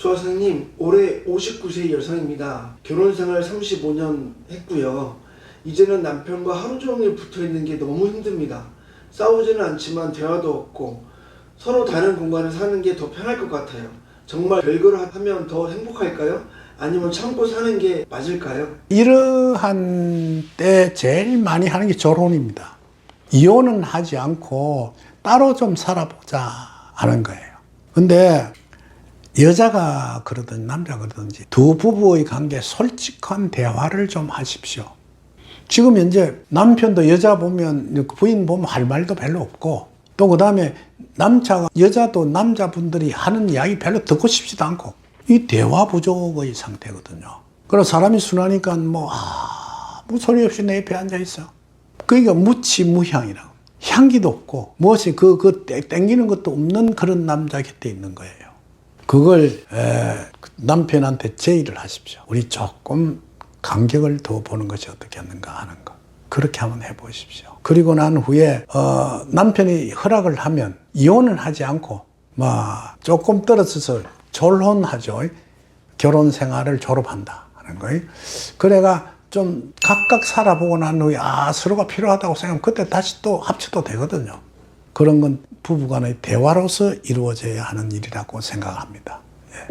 저 선생님 올해 59세 여성입니다. 결혼 생활 35년 했고요. 이제는 남편과 하루 종일 붙어 있는 게 너무 힘듭니다. 싸우지는 않지만 대화도 없고 서로 다른 공간에 사는 게 더 편할 것 같아요. 정말 별거를 하면 더 행복할까요? 아니면 참고 사는 게 맞을까요? 이러한 때 제일 많이 하는 게 결혼입니다. 이혼은 하지 않고 따로 좀 살아보자 하는 거예요. 근데 여자가 그러든 남자가 그러든지 두 부부의 관계 솔직한 대화를 좀 하십시오. 지금 현재 남편도 여자 보면 부인 보면 할 말도 별로 없고 또 그 다음에 남자가 여자도 남자분들이 하는 이야기 별로 듣고 싶지도 않고 이 대화 부족의 상태거든요. 그래서 사람이 순하니까 뭐 아무 소리 없이 내 옆에 앉아 있어. 그러니까 무치무향이라고. 향기도 없고 무엇이 그, 그 땡- 땡기는 것도 없는 그런 남자 곁에 있는 거예요. 그걸 에, 남편한테 제의를 하십시오. 우리 조금 간격을 더 보는 것이 어떻겠는가 하는 거. 그렇게 한번 해보십시오. 그리고 난 후에 어, 남편이 허락을 하면 이혼은 하지 않고 뭐 조금 떨어져서 졸혼하죠. 결혼 생활을 졸업한다 하는 거예요. 그래가 좀 각각 살아보고 난 후에 아 서로가 필요하다고 생각하면 그때 다시 또 합쳐도 되거든요. 그런 건 부부간의 대화로서 이루어져야 하는 일이라고 생각합니다. 예.